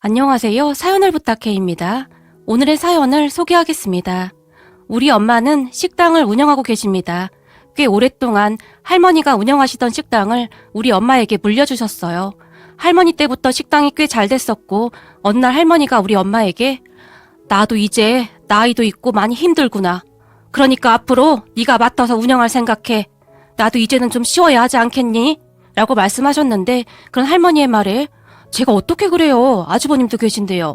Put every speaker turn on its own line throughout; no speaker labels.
안녕하세요. 사연을 부탁해입니다. 오늘의 사연을 소개하겠습니다. 우리 엄마는 식당을 운영하고 계십니다. 꽤 오랫동안 할머니가 운영하시던 식당을 우리 엄마에게 물려주셨어요. 할머니 때부터 식당이 꽤 잘 됐었고 어느 날 할머니가 우리 엄마에게 나도 이제 나이도 있고 많이 힘들구나. 그러니까 앞으로 네가 맡아서 운영할 생각해. 나도 이제는 좀 쉬어야 하지 않겠니? 라고 말씀하셨는데 그런 할머니의 말에 제가 어떻게 그래요? 아주버님도 계신데요.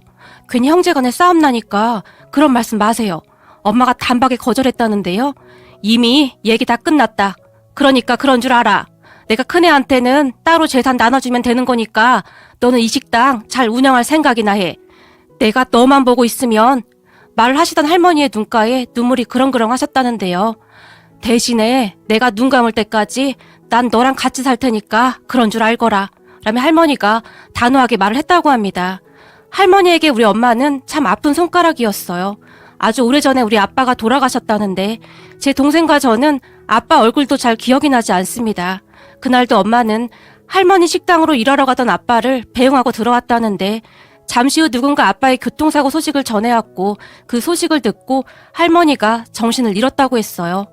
괜히 형제간에 싸움 나니까 그런 말씀 마세요. 엄마가 단박에 거절했다는데요. 이미 얘기 다 끝났다. 그러니까 그런 줄 알아. 내가 큰애한테는 따로 재산 나눠주면 되는 거니까 너는 이 식당 잘 운영할 생각이나 해. 내가 너만 보고 있으면 말을 하시던 할머니의 눈가에 눈물이 그렁그렁 하셨다는데요. 대신에 내가 눈 감을 때까지 난 너랑 같이 살 테니까 그런 줄 알거라. 라며 할머니가 단호하게 말을 했다고 합니다. 할머니에게 우리 엄마는 참 아픈 손가락이었어요. 아주 오래전에 우리 아빠가 돌아가셨다는데 제 동생과 저는 아빠 얼굴도 잘 기억이 나지 않습니다. 그날도 엄마는 할머니 식당으로 일하러 가던 아빠를 배웅하고 들어왔다는데 잠시 후 누군가 아빠의 교통사고 소식을 전해왔고 그 소식을 듣고 할머니가 정신을 잃었다고 했어요.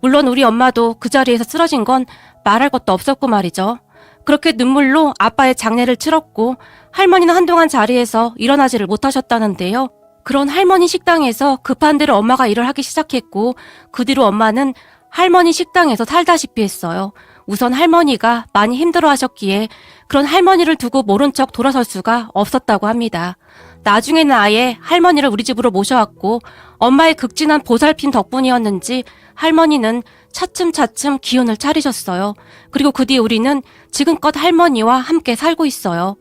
물론 우리 엄마도 그 자리에서 쓰러진 건 말할 것도 없었고 말이죠. 그렇게 눈물로 아빠의 장례를 치렀고 할머니는 한동안 자리에서 일어나지를 못하셨다는데요. 그런 할머니 식당에서 급한 대로 엄마가 일을 하기 시작했고 그 뒤로 엄마는 할머니 식당에서 살다시피 했어요. 우선 할머니가 많이 힘들어 하셨기에 그런 할머니를 두고 모른 척 돌아설 수가 없었다고 합니다. 나중에는 아예 할머니를 우리 집으로 모셔왔고 엄마의 극진한 보살핌 덕분이었는지 할머니는 차츰차츰 기운을 차리셨어요. 그리고 그 뒤에 우리는 지금껏 할머니와 함께 살고 있어요.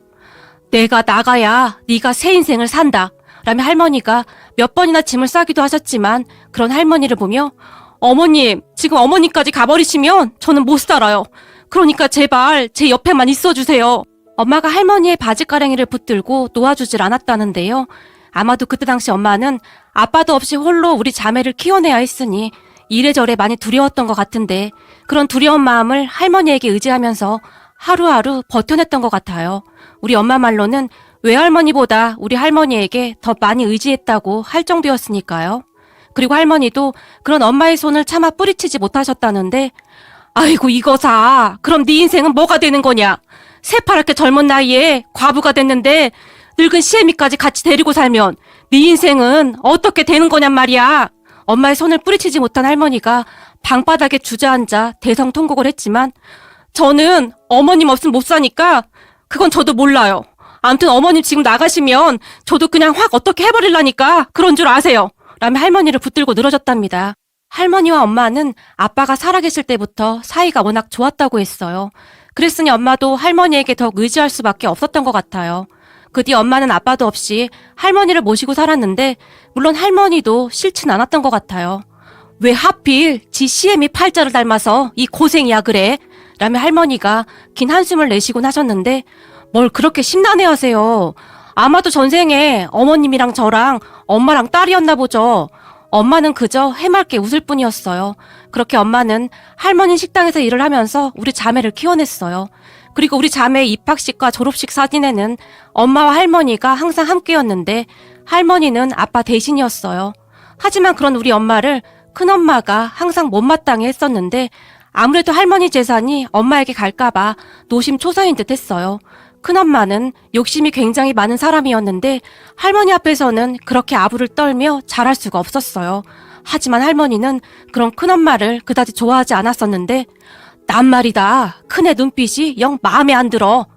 내가 나가야 네가 새 인생을 산다. 라며 할머니가 몇 번이나 짐을 싸기도 하셨지만 그런 할머니를 보며 어머님, 지금 어머니까지 가버리시면 저는 못 살아요. 그러니까 제발 제 옆에만 있어주세요. 엄마가 할머니의 바지가랭이를 붙들고 놓아주질 않았다는데요. 아마도 그때 당시 엄마는 아빠도 없이 홀로 우리 자매를 키워내야 했으니 이래저래 많이 두려웠던 것 같은데 그런 두려운 마음을 할머니에게 의지하면서 하루하루 버텨냈던 것 같아요. 우리 엄마 말로는 외할머니보다 우리 할머니에게 더 많이 의지했다고 할 정도였으니까요. 그리고 할머니도 그런 엄마의 손을 차마 뿌리치지 못하셨다는데 아이고 이거사 그럼 네 인생은 뭐가 되는 거냐 새파랗게 젊은 나이에 과부가 됐는데 늙은 시애미까지 같이 데리고 살면 네 인생은 어떻게 되는 거냔 말이야 엄마의 손을 뿌리치지 못한 할머니가 방바닥에 주저앉아 대성통곡을 했지만 저는 어머님 없으면 못 사니까 그건 저도 몰라요. 아무튼 어머님 지금 나가시면 저도 그냥 확 어떻게 해버릴라니까 그런 줄 아세요. 라며 할머니를 붙들고 늘어졌답니다. 할머니와 엄마는 아빠가 살아계실 때부터 사이가 워낙 좋았다고 했어요. 그랬으니 엄마도 할머니에게 더 의지할 수밖에 없었던 것 같아요. 그 뒤 엄마는 아빠도 없이 할머니를 모시고 살았는데 물론 할머니도 싫진 않았던 것 같아요. 왜 하필 지 CM이 팔자를 닮아서 이 고생이야 그래? 라며 할머니가 긴 한숨을 내쉬곤 하셨는데 뭘 그렇게 심란해 하세요. 아마도 전생에 어머님이랑 저랑 엄마랑 딸이었나 보죠. 엄마는 그저 해맑게 웃을 뿐이었어요. 그렇게 엄마는 할머니 식당에서 일을 하면서 우리 자매를 키워냈어요. 그리고 우리 자매의 입학식과 졸업식 사진에는 엄마와 할머니가 항상 함께였는데 할머니는 아빠 대신이었어요. 하지만 그런 우리 엄마를 큰엄마가 항상 못마땅해 했었는데 아무래도 할머니 재산이 엄마에게 갈까봐 노심초사인 듯 했어요. 큰엄마는 욕심이 굉장히 많은 사람이었는데 할머니 앞에서는 그렇게 아부를 떨며 잘할 수가 없었어요. 하지만 할머니는 그런 큰엄마를 그다지 좋아하지 않았었는데 난 말이다. 큰애 눈빛이 영 마음에 안 들어.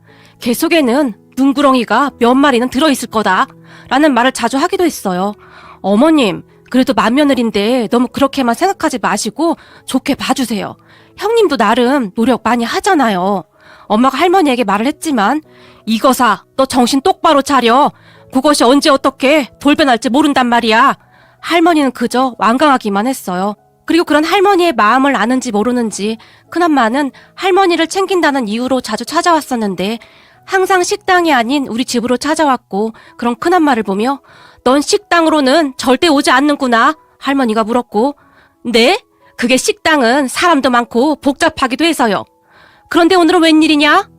걔 속에는 눈구렁이가 몇 마리는 들어있을 거다. 라는 말을 자주 하기도 했어요. 어머님, 그래도 맏며느리인데 너무 그렇게만 생각하지 마시고 좋게 봐주세요. 형님도 나름 노력 많이 하잖아요. 엄마가 할머니에게 말을 했지만 이거사 너 정신 똑바로 차려. 그것이 언제 어떻게 돌변할지 모른단 말이야. 할머니는 그저 완강하기만 했어요. 그리고 그런 할머니의 마음을 아는지 모르는지 큰엄마는 할머니를 챙긴다는 이유로 자주 찾아왔었는데 항상 식당이 아닌 우리 집으로 찾아왔고 그런 큰엄마를 보며 넌 식당으로는 절대 오지 않는구나 할머니가 물었고 네? 그게 식당은 사람도 많고 복잡하기도 해서요. 그런데 오늘은 웬일이냐?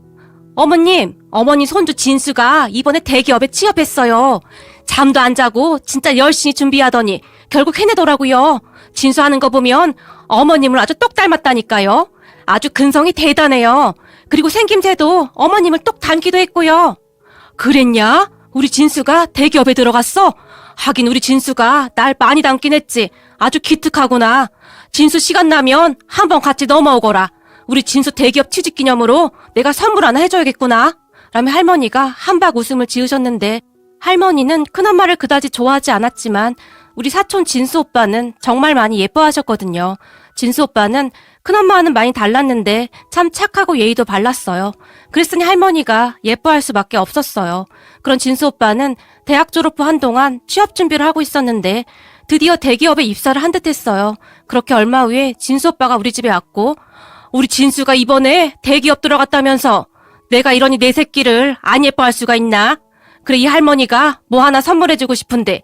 어머님, 어머니 손주 진수가 이번에 대기업에 취업했어요. 잠도 안 자고 진짜 열심히 준비하더니 결국 해내더라고요. 진수 하는 거 보면 어머님을 아주 똑 닮았다니까요. 아주 근성이 대단해요. 그리고 생김새도 어머님을 똑 닮기도 했고요. 그랬냐? 우리 진수가 대기업에 들어갔어? 하긴 우리 진수가 날 많이 닮긴 했지. 아주 기특하구나. 진수 시간 나면 한번 같이 넘어오거라. 우리 진수 대기업 취직 기념으로 내가 선물 하나 해줘야겠구나. 라며 할머니가 한박 웃음을 지으셨는데 할머니는 큰엄마를 그다지 좋아하지 않았지만 우리 사촌 진수 오빠는 정말 많이 예뻐하셨거든요. 진수 오빠는 큰엄마와는 많이 달랐는데 참 착하고 예의도 발랐어요. 그랬으니 할머니가 예뻐할 수밖에 없었어요. 그런 진수 오빠는 대학 졸업 후 한동안 취업 준비를 하고 있었는데 드디어 대기업에 입사를 한 듯 했어요. 그렇게 얼마 후에 진수 오빠가 우리 집에 왔고 우리 진수가 이번에 대기업 들어갔다면서 내가 이러니 내 새끼를 안 예뻐할 수가 있나? 그래 이 할머니가 뭐 하나 선물해주고 싶은데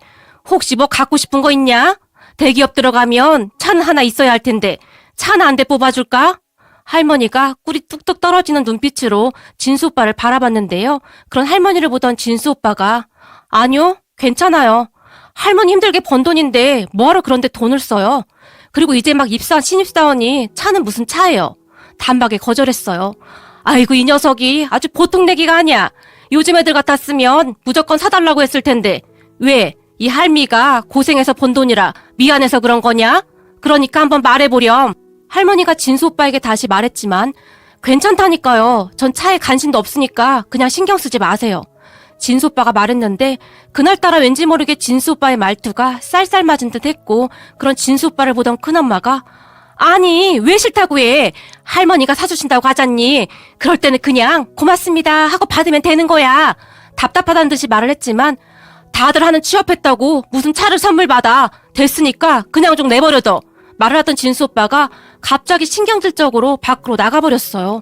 혹시 뭐 갖고 싶은 거 있냐? 대기업 들어가면 차는 하나 있어야 할 텐데 차는 한 대 뽑아줄까? 할머니가 꿀이 뚝뚝 떨어지는 눈빛으로 진수 오빠를 바라봤는데요. 그런 할머니를 보던 진수 오빠가 아니요, 괜찮아요. 할머니 힘들게 번 돈인데 뭐하러 그런데 돈을 써요? 그리고 이제 막 입사한 신입사원이 차는 무슨 차예요? 단박에 거절했어요. 아이고 이 녀석이 아주 보통 내기가 아니야. 요즘 애들 같았으면 무조건 사달라고 했을 텐데 왜? 이 할미가 고생해서 번 돈이라 미안해서 그런 거냐? 그러니까 한번 말해보렴. 할머니가 진수 오빠에게 다시 말했지만 괜찮다니까요. 전 차에 관심도 없으니까 그냥 신경 쓰지 마세요. 진수 오빠가 말했는데 그날따라 왠지 모르게 진수 오빠의 말투가 쌀쌀 맞은 듯 했고 그런 진수 오빠를 보던 큰엄마가 아니 왜 싫다고 해 할머니가 사주신다고 하잖니 그럴 때는 그냥 고맙습니다 하고 받으면 되는 거야 답답하다는 듯이 말을 했지만 다들 하는 취업했다고 무슨 차를 선물 받아 됐으니까 그냥 좀 내버려둬 말을 하던 진수 오빠가 갑자기 신경질적으로 밖으로 나가버렸어요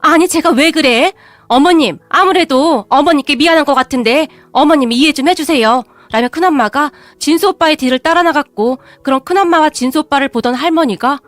아니 제가 왜 그래 어머님, 아무래도 어머니께 미안한 것 같은데 어머님이 이해 좀 해주세요. 라며 큰엄마가 진수 오빠의 뒤를 따라 나갔고 그런 큰엄마와 진수 오빠를 보던 할머니가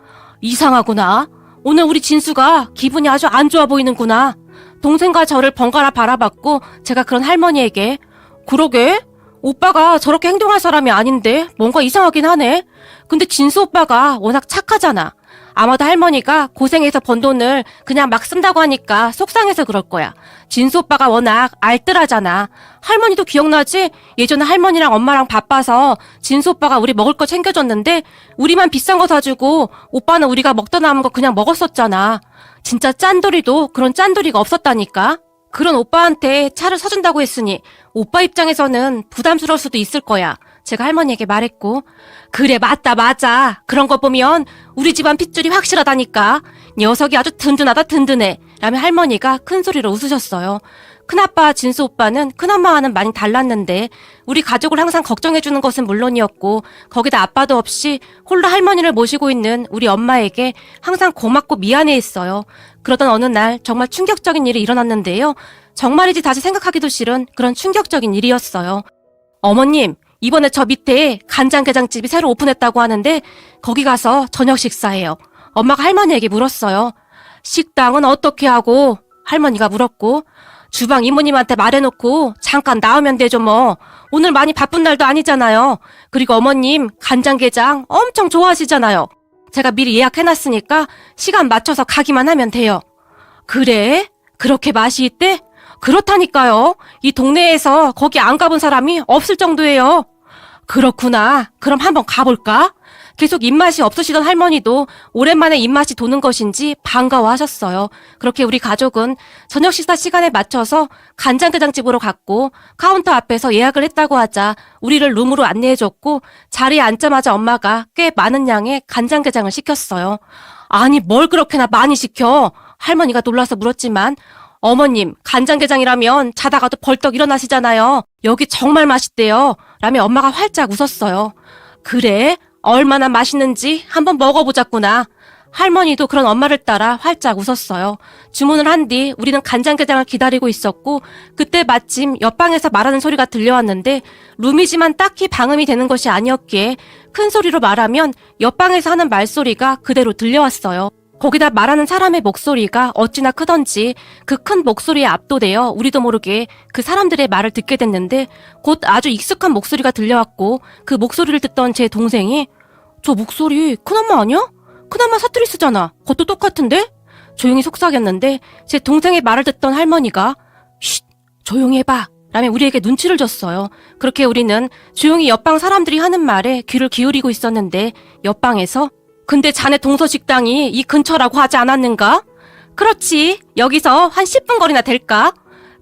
이상하구나. 오늘 우리 진수가 기분이 아주 안 좋아 보이는구나. 동생과 저를 번갈아 바라봤고 제가 그런 할머니에게 그러게? 오빠가 저렇게 행동할 사람이 아닌데 뭔가 이상하긴 하네. 근데 진수 오빠가 워낙 착하잖아. 아마도 할머니가 고생해서 번 돈을 그냥 막 쓴다고 하니까 속상해서 그럴 거야. 진수 오빠가 워낙 알뜰하잖아. 할머니도 기억나지? 예전에 할머니랑 엄마랑 바빠서 진수 오빠가 우리 먹을 거 챙겨줬는데 우리만 비싼 거 사주고 오빠는 우리가 먹다 남은 거 그냥 먹었었잖아. 진짜 짠돌이도 그런 짠돌이가 없었다니까. 그런 오빠한테 차를 사준다고 했으니 오빠 입장에서는 부담스러울 수도 있을 거야. 제가 할머니에게 말했고 그래 맞다 맞아. 그런 거 보면 우리 집안 핏줄이 확실하다니까. 녀석이 아주 든든하다 든든해. 라며 할머니가 큰 소리로 웃으셨어요 큰아빠 진수 오빠는 큰엄마와는 많이 달랐는데 우리 가족을 항상 걱정해주는 것은 물론이었고 거기다 아빠도 없이 홀로 할머니를 모시고 있는 우리 엄마에게 항상 고맙고 미안해했어요 그러던 어느 날 정말 충격적인 일이 일어났는데요 정말이지 다시 생각하기도 싫은 그런 충격적인 일이었어요 어머님 이번에 저 밑에 간장게장집이 새로 오픈했다고 하는데 거기 가서 저녁 식사해요. 엄마가 할머니에게 물었어요. 식당은 어떻게 하고? 할머니가 물었고 주방 이모님한테 말해놓고 잠깐 나오면 되죠 뭐. 오늘 많이 바쁜 날도 아니잖아요. 그리고 어머님 간장게장 엄청 좋아하시잖아요. 제가 미리 예약해놨으니까 시간 맞춰서 가기만 하면 돼요. 그래? 그렇게 맛이 있대? 그렇다니까요. 이 동네에서 거기 안 가본 사람이 없을 정도예요. 그렇구나. 그럼 한번 가볼까? 계속 입맛이 없으시던 할머니도 오랜만에 입맛이 도는 것인지 반가워하셨어요. 그렇게 우리 가족은 저녁 식사 시간에 맞춰서 간장게장집으로 갔고 카운터 앞에서 예약을 했다고 하자 우리를 룸으로 안내해줬고 자리에 앉자마자 엄마가 꽤 많은 양의 간장게장을 시켰어요. 아니 뭘 그렇게나 많이 시켜? 할머니가 놀라서 물었지만 어머님, 간장게장이라면 자다가도 벌떡 일어나시잖아요. 여기 정말 맛있대요. 라며 엄마가 활짝 웃었어요. 그래? 얼마나 맛있는지 한번 먹어보자꾸나. 할머니도 그런 엄마를 따라 활짝 웃었어요. 주문을 한 뒤 우리는 간장게장을 기다리고 있었고 그때 마침 옆방에서 말하는 소리가 들려왔는데 룸이지만 딱히 방음이 되는 것이 아니었기에 큰 소리로 말하면 옆방에서 하는 말소리가 그대로 들려왔어요. 거기다 말하는 사람의 목소리가 어찌나 크던지 그 큰 목소리에 압도되어 우리도 모르게 그 사람들의 말을 듣게 됐는데 곧 아주 익숙한 목소리가 들려왔고 그 목소리를 듣던 제 동생이 저 목소리 큰엄마 아니야? 큰엄마 사투리 쓰잖아. 그것도 똑같은데? 조용히 속삭였는데 제 동생의 말을 듣던 할머니가 쉿 조용히 해봐 라며 우리에게 눈치를 줬어요. 그렇게 우리는 조용히 옆방 사람들이 하는 말에 귀를 기울이고 있었는데 옆방에서 근데 자네 동서 식당이 이 근처라고 하지 않았는가? 그렇지. 여기서 한 10분 거리나 될까?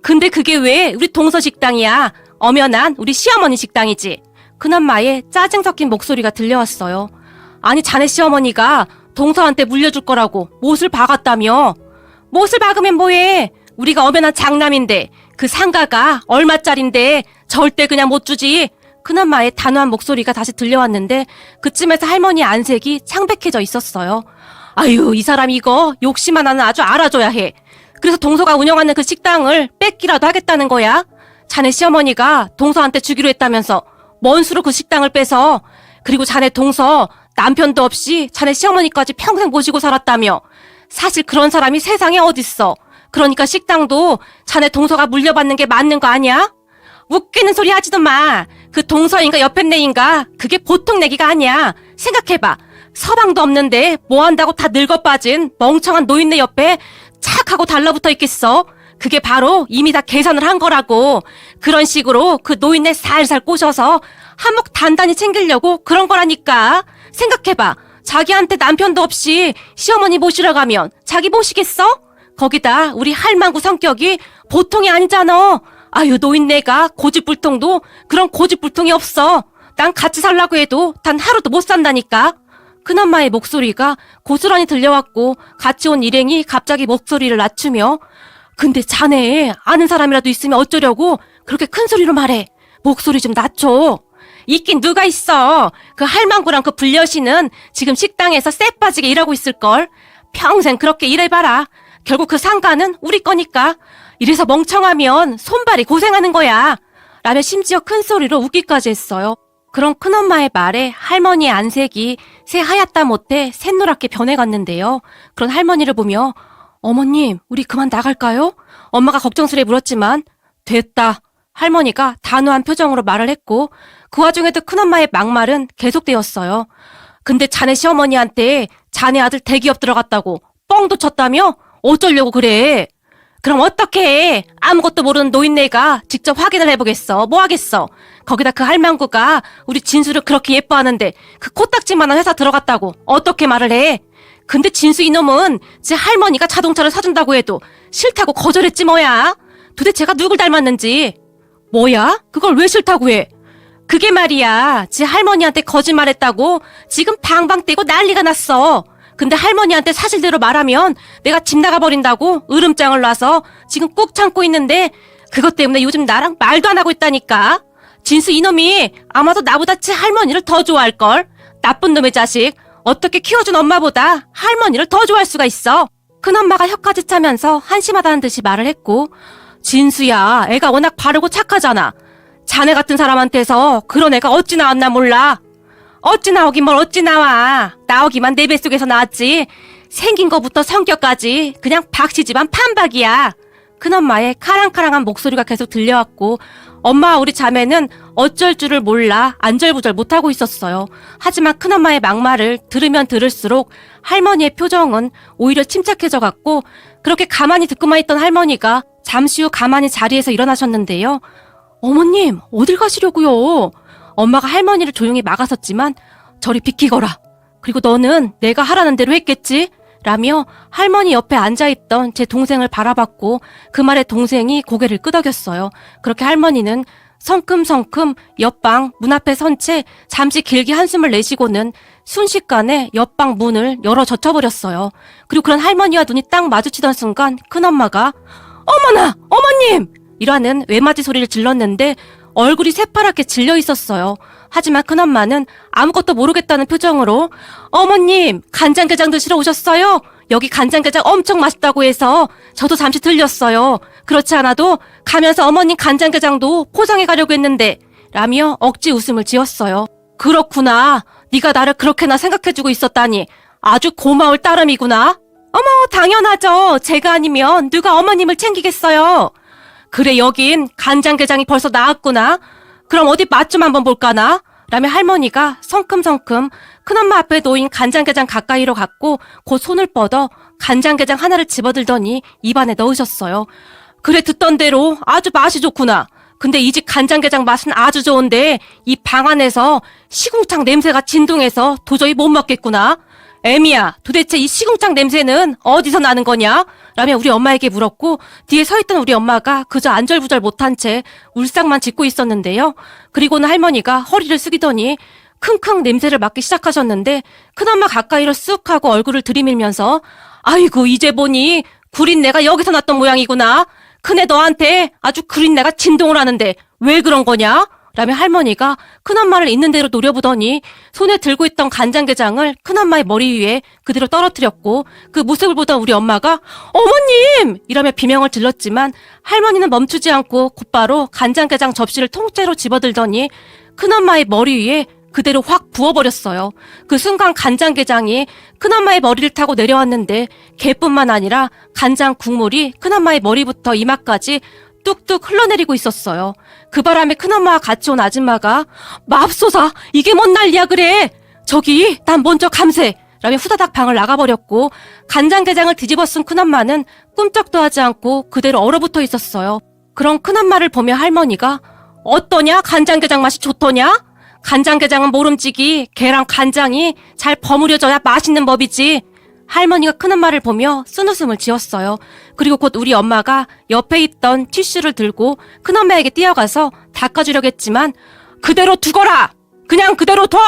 근데 그게 왜 우리 동서 식당이야? 엄연한 우리 시어머니 식당이지. 큰엄마의 짜증 섞인 목소리가 들려왔어요. 아니 자네 시어머니가 동서한테 물려줄 거라고 못을 박았다며. 못을 박으면 뭐해? 우리가 엄연한 장남인데 그 상가가 얼마짜린데 절대 그냥 못 주지. 큰엄마의 단호한 목소리가 다시 들려왔는데 그쯤에서 할머니 안색이 창백해져 있었어요. 아유 이 사람 이거 욕심 하나는 아주 알아줘야 해. 그래서 동서가 운영하는 그 식당을 뺏기라도 하겠다는 거야. 자네 시어머니가 동서한테 주기로 했다면서 뭔 수로 그 식당을 빼서 그리고 자네 동서 남편도 없이 자네 시어머니까지 평생 모시고 살았다며 사실 그런 사람이 세상에 어딨어. 그러니까 식당도 자네 동서가 물려받는 게 맞는 거 아니야? 웃기는 소리 하지도 마. 그 동서인가 옆에 내인가 그게 보통 내기가 아니야. 생각해봐. 서방도 없는데 뭐 한다고 다 늙어 빠진 멍청한 노인네 옆에 착 하고 달라붙어 있겠어. 그게 바로 이미 다 계산을 한 거라고. 그런 식으로 그 노인네 살살 꼬셔서 한몫 단단히 챙기려고 그런 거라니까. 생각해봐. 자기한테 남편도 없이 시어머니 모시러 가면 자기 모시겠어? 거기다 우리 할망구 성격이 보통이 아니잖아. 아유 노인네가 고집불통도 그런 고집불통이 없어. 난 같이 살라고 해도 단 하루도 못 산다니까. 큰엄마의 목소리가 고스란히 들려왔고 같이 온 일행이 갑자기 목소리를 낮추며 근데 자네 아는 사람이라도 있으면 어쩌려고 그렇게 큰 소리로 말해. 목소리 좀 낮춰. 있긴 누가 있어. 그 할망구랑 그 불려시는 지금 식당에서 쎄 빠지게 일하고 있을걸. 평생 그렇게 일해봐라. 결국 그 상가는 우리 거니까. 이래서 멍청하면 손발이 고생하는 거야. 라며 심지어 큰 소리로 웃기까지 했어요. 그런 큰엄마의 말에 할머니의 안색이 새 하얗다 못해 샛노랗게 변해갔는데요. 그런 할머니를 보며 어머님, 우리 그만 나갈까요? 엄마가 걱정스레 물었지만 됐다. 할머니가 단호한 표정으로 말을 했고 그 와중에도 큰엄마의 막말은 계속되었어요. 근데 자네 시어머니한테 자네 아들 대기업 들어갔다고 뻥도 쳤다며? 어쩌려고 그래? 그럼 어떻게 아무것도 모르는 노인네가 직접 확인을 해보겠어. 뭐 하겠어. 거기다 그 할망구가 우리 진수를 그렇게 예뻐하는데 그 코딱지만한 회사 들어갔다고 어떻게 말을 해? 근데 진수 이놈은 제 할머니가 자동차를 사준다고 해도 싫다고 거절했지 뭐야. 도대체가 누굴 닮았는지. 뭐야? 그걸 왜 싫다고 해? 그게 말이야. 지 할머니한테 거짓말했다고 지금 방방 뛰고 난리가 났어. 근데 할머니한테 사실대로 말하면 내가 집 나가버린다고 으름장을 놔서 지금 꾹 참고 있는데 그것 때문에 요즘 나랑 말도 안 하고 있다니까. 진수 이놈이 아마도 나보다 지 할머니를 더 좋아할걸. 나쁜 놈의 자식. 어떻게 키워준 엄마보다 할머니를 더 좋아할 수가 있어. 큰엄마가 혀까지 차면서 한심하다는 듯이 말을 했고 진수야 애가 워낙 바르고 착하잖아. 자네 같은 사람한테서 그런 애가 어찌 나왔나 몰라. 어찌 나오긴 뭘 어찌 나와. 나오기만 내 뱃속에서 나왔지. 생긴 거부터 성격까지 그냥 박씨 집안 판박이야. 큰엄마의 카랑카랑한 목소리가 계속 들려왔고 엄마와 우리 자매는 어쩔 줄을 몰라 안절부절 못하고 있었어요. 하지만 큰엄마의 막말을 들으면 들을수록 할머니의 표정은 오히려 침착해져 갔고 그렇게 가만히 듣고만 있던 할머니가 잠시 후 가만히 자리에서 일어나셨는데요. 어머님, 어딜 가시려고요? 엄마가 할머니를 조용히 막아섰지만 저리 비키거라. 그리고 너는 내가 하라는 대로 했겠지? 라며 할머니 옆에 앉아있던 제 동생을 바라봤고 그 말에 동생이 고개를 끄덕였어요. 그렇게 할머니는 성큼성큼 옆방 문 앞에 선 채 잠시 길게 한숨을 내쉬고는 순식간에 옆방 문을 열어 젖혀버렸어요. 그리고 그런 할머니와 눈이 딱 마주치던 순간 큰엄마가 어머나! 어머님! 이라는 외마디 소리를 질렀는데 얼굴이 새파랗게 질려 있었어요. 하지만 큰엄마는 아무것도 모르겠다는 표정으로 어머님 간장게장 드시러 오셨어요? 여기 간장게장 엄청 맛있다고 해서 저도 잠시 들렸어요. 그렇지 않아도 가면서 어머님 간장게장도 포장해 가려고 했는데 라며 억지 웃음을 지었어요. 그렇구나. 네가 나를 그렇게나 생각해주고 있었다니 아주 고마울 따름이구나. 어머, 당연하죠. 제가 아니면 누가 어머님을 챙기겠어요. 그래, 여긴 간장게장이 벌써 나왔구나. 그럼 어디 맛 좀 한번 볼까나? 라며 할머니가 성큼성큼 큰엄마 앞에 놓인 간장게장 가까이로 갔고 곧 손을 뻗어 간장게장 하나를 집어들더니 입안에 넣으셨어요. 그래, 듣던 대로 아주 맛이 좋구나. 근데 이 집 간장게장 맛은 아주 좋은데 이 방 안에서 시궁창 냄새가 진동해서 도저히 못 먹겠구나. 애미야, 도대체 이 시궁창 냄새는 어디서 나는 거냐? 라며 우리 엄마에게 물었고 뒤에 서 있던 우리 엄마가 그저 안절부절 못한 채 울상만 짓고 있었는데요. 그리고는 할머니가 허리를 숙이더니 킁킁 냄새를 맡기 시작하셨는데 큰엄마 가까이로 쑥 하고 얼굴을 들이밀면서 아이고 이제 보니 구린 내가 여기서 났던 모양이구나. 큰애 너한테 아주 구린 내가 진동을 하는데 왜 그런 거냐? 라며 할머니가 큰엄마를 있는 대로 노려보더니 손에 들고 있던 간장게장을 큰엄마의 머리 위에 그대로 떨어뜨렸고 그 모습을 보던 우리 엄마가 어머님! 이라며 비명을 질렀지만 할머니는 멈추지 않고 곧바로 간장게장 접시를 통째로 집어들더니 큰엄마의 머리 위에 그대로 확 부어버렸어요. 그 순간 간장게장이 큰엄마의 머리를 타고 내려왔는데 개뿐만 아니라 간장 국물이 큰엄마의 머리부터 이마까지 뚝뚝 흘러내리고 있었어요. 그 바람에 큰엄마와 같이 온 아줌마가 맙소사 이게 뭔 난리야 그래 저기 난 먼저 감세 라며 후다닥 방을 나가버렸고 간장게장을 뒤집어 쓴 큰엄마는 꿈쩍도 하지 않고 그대로 얼어붙어 있었어요. 그런 큰엄마를 보며 할머니가 어떠냐 간장게장 맛이 좋더냐? 간장게장은 모름지기 게랑 간장이 잘 버무려져야 맛있는 법이지. 할머니가 큰엄마를 보며 쓴웃음을 지었어요. 그리고 곧 우리 엄마가 옆에 있던 티슈를 들고 큰엄마에게 뛰어가서 닦아주려겠지만 그대로 두거라! 그냥 그대로 둬!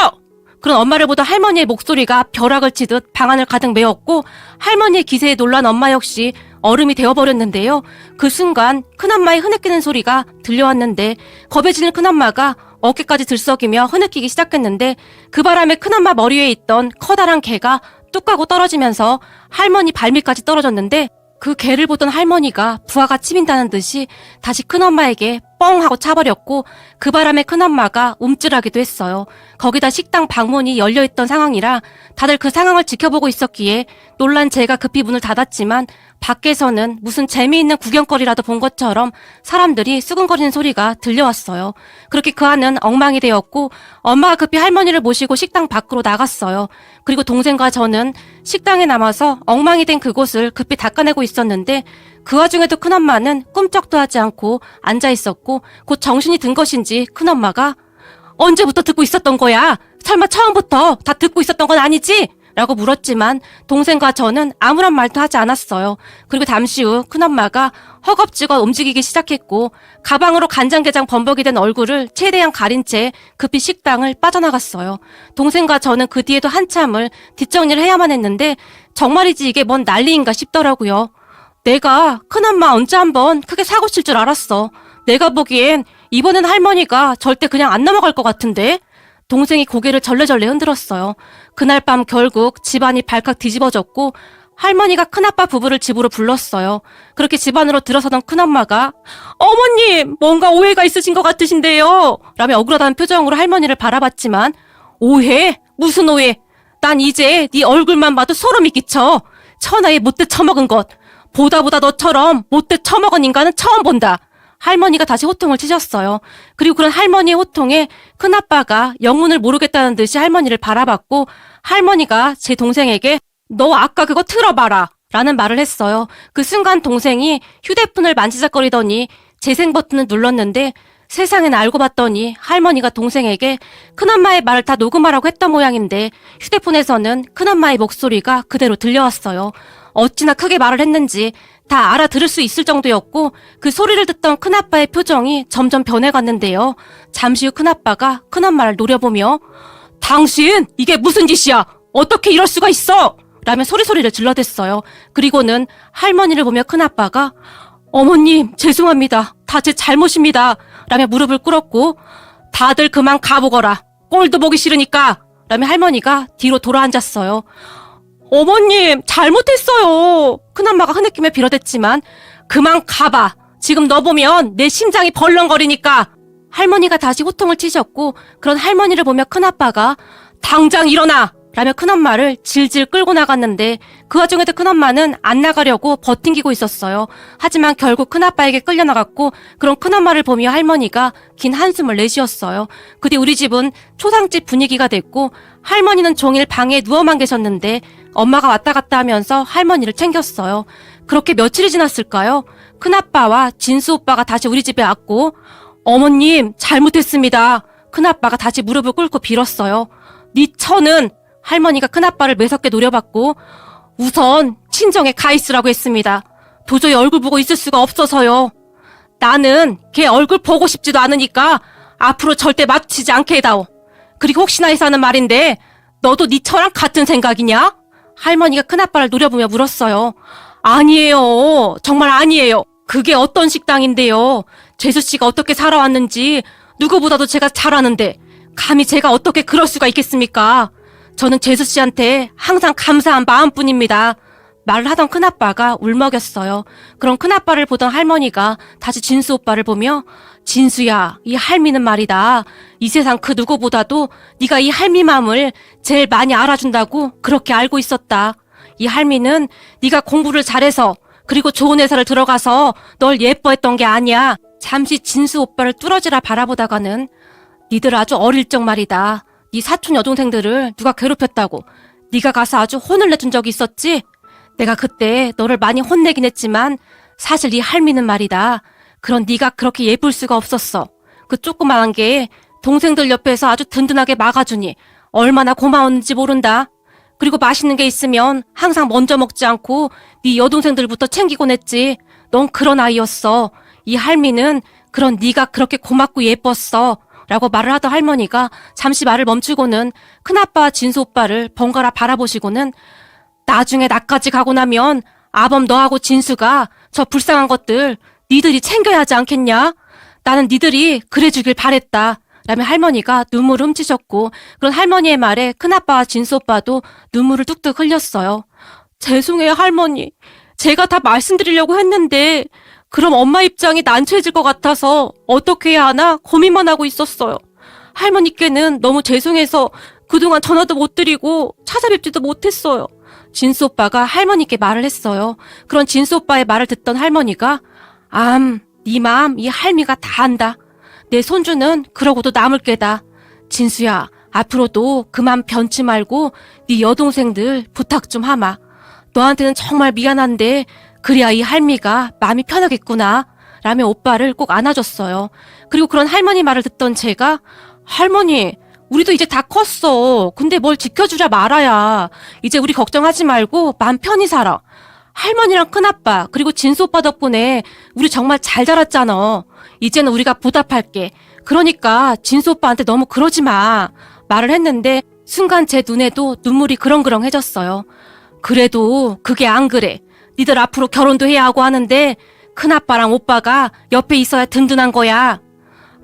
그런 엄마를 보던 할머니의 목소리가 벼락을 치듯 방안을 가득 메웠고 할머니의 기세에 놀란 엄마 역시 얼음이 되어버렸는데요. 그 순간 큰엄마의 흐느끼는 소리가 들려왔는데 겁에 지는 큰엄마가 어깨까지 들썩이며 흐느끼기 시작했는데 그 바람에 큰엄마 머리 위에 있던 커다란 개가 뚝 하고 떨어지면서 할머니 발밑까지 떨어졌는데 그 개를 보던 할머니가 부하가 치민다는 듯이 다시 큰엄마에게 뻥 하고 차버렸고 그 바람에 큰엄마가 움찔하기도 했어요. 거기다 식당 방문이 열려있던 상황이라 다들 그 상황을 지켜보고 있었기에 놀란 제가 급히 문을 닫았지만 밖에서는 무슨 재미있는 구경거리라도 본 것처럼 사람들이 수근거리는 소리가 들려왔어요. 그렇게 그 안은 엉망이 되었고 엄마가 급히 할머니를 모시고 식당 밖으로 나갔어요. 그리고 동생과 저는 식당에 남아서 엉망이 된 그곳을 급히 닦아내고 있었는데 그 와중에도 큰엄마는 꿈쩍도 하지 않고 앉아 있었고 곧 정신이 든 것인지 큰엄마가 언제부터 듣고 있었던 거야? 설마 처음부터 다 듣고 있었던 건 아니지? 라고 물었지만 동생과 저는 아무런 말도 하지 않았어요. 그리고 잠시 후 큰엄마가 허겁지겁 움직이기 시작했고 가방으로 간장게장 범벅이 된 얼굴을 최대한 가린 채 급히 식당을 빠져나갔어요. 동생과 저는 그 뒤에도 한참을 뒷정리를 해야만 했는데 정말이지 이게 뭔 난리인가 싶더라고요. 내가 큰엄마 언제 한번 크게 사고 칠 줄 알았어. 내가 보기엔 이번엔 할머니가 절대 그냥 안 넘어갈 것 같은데? 동생이 고개를 절레절레 흔들었어요. 그날 밤 결국 집안이 발칵 뒤집어졌고 할머니가 큰아빠 부부를 집으로 불렀어요. 그렇게 집 안으로 들어서던 큰엄마가 어머님 뭔가 오해가 있으신 것 같으신데요. 라며 억울하다는 표정으로 할머니를 바라봤지만 오해? 무슨 오해? 난 이제 네 얼굴만 봐도 소름이 끼쳐. 천하에 못돼 처먹은 것. 보다 보다 너처럼 못돼 처먹은 인간은 처음 본다. 할머니가 다시 호통을 치셨어요. 그리고 그런 할머니의 호통에 큰아빠가 영문을 모르겠다는 듯이 할머니를 바라봤고 할머니가 제 동생에게 너 아까 그거 틀어봐라 라는 말을 했어요. 그 순간 동생이 휴대폰을 만지작거리더니 재생 버튼을 눌렀는데 세상엔 알고 봤더니 할머니가 동생에게 큰엄마의 말을 다 녹음하라고 했던 모양인데 휴대폰에서는 큰엄마의 목소리가 그대로 들려왔어요. 어찌나 크게 말을 했는지 다 알아들을 수 있을 정도였고 그 소리를 듣던 큰아빠의 표정이 점점 변해갔는데요. 잠시 후 큰아빠가 큰엄마를 노려보며 당신 이게 무슨 짓이야? 어떻게 이럴 수가 있어? 라며 소리소리를 질러댔어요. 그리고는 할머니를 보며 큰아빠가 어머님 죄송합니다. 다 제 잘못입니다. 라며 무릎을 꿇었고 다들 그만 가보거라. 꼴도 보기 싫으니까. 라며 할머니가 뒤로 돌아앉았어요. 어머님, 잘못했어요. 큰엄마가 흐느끼며 빌어댔지만, 그만 가봐. 지금 너 보면 내 심장이 벌렁거리니까. 할머니가 다시 호통을 치셨고, 그런 할머니를 보며 큰아빠가, 당장 일어나! 라며 큰엄마를 질질 끌고 나갔는데 그 와중에도 큰엄마는 안 나가려고 버팅기고 있었어요. 하지만 결국 큰아빠에게 끌려나갔고 그런 큰엄마를 보며 할머니가 긴 한숨을 내쉬었어요. 그 뒤 우리 집은 초상집 분위기가 됐고 할머니는 종일 방에 누워만 계셨는데 엄마가 왔다 갔다 하면서 할머니를 챙겼어요. 그렇게 며칠이 지났을까요? 큰아빠와 진수 오빠가 다시 우리 집에 왔고 어머님 잘못했습니다. 큰아빠가 다시 무릎을 꿇고 빌었어요. 네 처는 할머니가 큰아빠를 매섭게 노려봤고 우선 친정에 가 있으라고 했습니다. 도저히 얼굴 보고 있을 수가 없어서요. 나는 걔 얼굴 보고 싶지도 않으니까 앞으로 절대 마주치지 않게 해다오. 그리고 혹시나 해서 하는 말인데 너도 네 처랑 같은 생각이냐? 할머니가 큰아빠를 노려보며 물었어요. 아니에요. 정말 아니에요. 그게 어떤 식당인데요. 재수 씨가 어떻게 살아왔는지 누구보다도 제가 잘 아는데 감히 제가 어떻게 그럴 수가 있겠습니까? 저는 재수 씨한테 항상 감사한 마음뿐입니다. 말을 하던 큰아빠가 울먹였어요. 그럼 큰아빠를 보던 할머니가 다시 진수 오빠를 보며 진수야, 이 할미는 말이다. 이 세상 그 누구보다도 네가 이 할미 마음을 제일 많이 알아준다고 그렇게 알고 있었다. 이 할미는 네가 공부를 잘해서 그리고 좋은 회사를 들어가서 널 예뻐했던 게 아니야. 잠시 진수 오빠를 뚫어지라 바라보다가는 니들 아주 어릴 적 말이다. 네 사촌 여동생들을 누가 괴롭혔다고 네가 가서 아주 혼을 내준 적이 있었지? 내가 그때 너를 많이 혼내긴 했지만 사실 네 할미는 말이다. 그런 네가 그렇게 예쁠 수가 없었어. 그 조그마한 게 동생들 옆에서 아주 든든하게 막아주니 얼마나 고마웠는지 모른다. 그리고 맛있는 게 있으면 항상 먼저 먹지 않고 네 여동생들부터 챙기곤 했지. 넌 그런 아이였어. 이 할미는 그런 네가 그렇게 고맙고 예뻤어. 라고 말을 하던 할머니가 잠시 말을 멈추고는 큰아빠 진수 오빠를 번갈아 바라보시고는 나중에 나까지 가고 나면 아범 너하고 진수가 저 불쌍한 것들 니들이 챙겨야 하지 않겠냐? 나는 니들이 그래주길 바랬다. 라며 할머니가 눈물을 훔치셨고 그런 할머니의 말에 큰아빠와 진수 오빠도 눈물을 뚝뚝 흘렸어요. 죄송해요 할머니. 제가 다 말씀드리려고 했는데 그럼 엄마 입장이 난처해질 것 같아서 어떻게 해야 하나 고민만 하고 있었어요. 할머니께는 너무 죄송해서 그동안 전화도 못 드리고 찾아뵙지도 못했어요. 진수 오빠가 할머니께 말을 했어요. 그런 진수 오빠의 말을 듣던 할머니가 암, 네 마음 이 할미가 다 안다. 내 손주는 그러고도 남을 게다. 진수야, 앞으로도 그만 변치 말고 네 여동생들 부탁 좀 하마. 너한테는 정말 미안한데 그래야 이 할미가 마음이 편하겠구나. 라며 오빠를 꼭 안아줬어요. 그리고 그런 할머니 말을 듣던 제가 할머니, 우리도 이제 다 컸어. 근데 뭘 지켜주자 말아야. 이제 우리 걱정하지 말고 마음 편히 살아. 할머니랑 큰아빠, 그리고 진수 오빠 덕분에 우리 정말 잘 자랐잖아. 이제는 우리가 보답할게. 그러니까 진수 오빠한테 너무 그러지 마. 말을 했는데 순간 제 눈에도 눈물이 그렁그렁해졌어요. 그래도 그게 안 그래. 니들 앞으로 결혼도 해야 하고 하는데 큰아빠랑 오빠가 옆에 있어야 든든한 거야.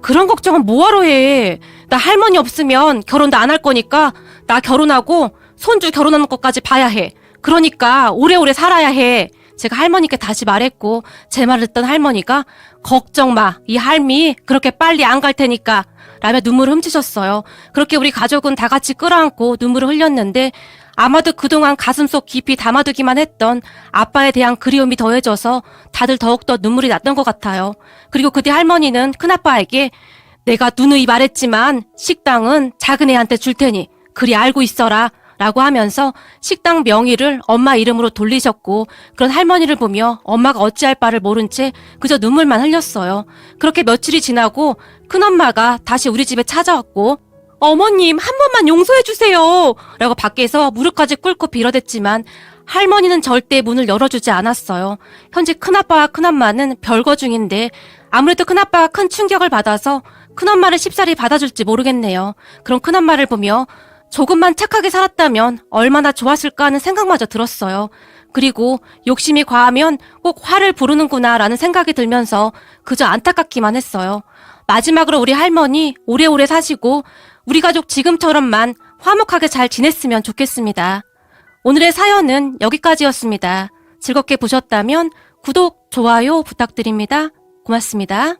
그런 걱정은 뭐하러 해. 나 할머니 없으면 결혼도 안 할 거니까 나 결혼하고 손주 결혼하는 것까지 봐야 해. 그러니까 오래오래 살아야 해. 제가 할머니께 다시 말했고 제 말을 듣던 할머니가 걱정 마. 이 할미 그렇게 빨리 안 갈 테니까. 라며 눈물을 훔치셨어요. 그렇게 우리 가족은 다 같이 끌어안고 눈물을 흘렸는데 아마도 그동안 가슴속 깊이 담아두기만 했던 아빠에 대한 그리움이 더해져서 다들 더욱더 눈물이 났던 것 같아요. 그리고 그때 할머니는 큰아빠에게 내가 누누이 말했지만 식당은 작은 애한테 줄 테니 그리 알고 있어라. 라고 하면서 식당 명의를 엄마 이름으로 돌리셨고 그런 할머니를 보며 엄마가 어찌할 바를 모른 채 그저 눈물만 흘렸어요. 그렇게 며칠이 지나고 큰엄마가 다시 우리 집에 찾아왔고 어머님 한 번만 용서해 주세요. 라고 밖에서 무릎까지 꿇고 빌어댔지만 할머니는 절대 문을 열어주지 않았어요. 현재 큰아빠와 큰엄마는 별거 중인데 아무래도 큰아빠가 큰 충격을 받아서 큰엄마를 쉽사리 받아줄지 모르겠네요. 그런 큰엄마를 보며 조금만 착하게 살았다면 얼마나 좋았을까 하는 생각마저 들었어요. 그리고 욕심이 과하면 꼭 화를 부르는구나 라는 생각이 들면서 그저 안타깝기만 했어요. 마지막으로 우리 할머니 오래오래 사시고 우리 가족 지금처럼만 화목하게 잘 지냈으면 좋겠습니다. 오늘의 사연은 여기까지였습니다. 즐겁게 보셨다면 구독, 좋아요 부탁드립니다. 고맙습니다.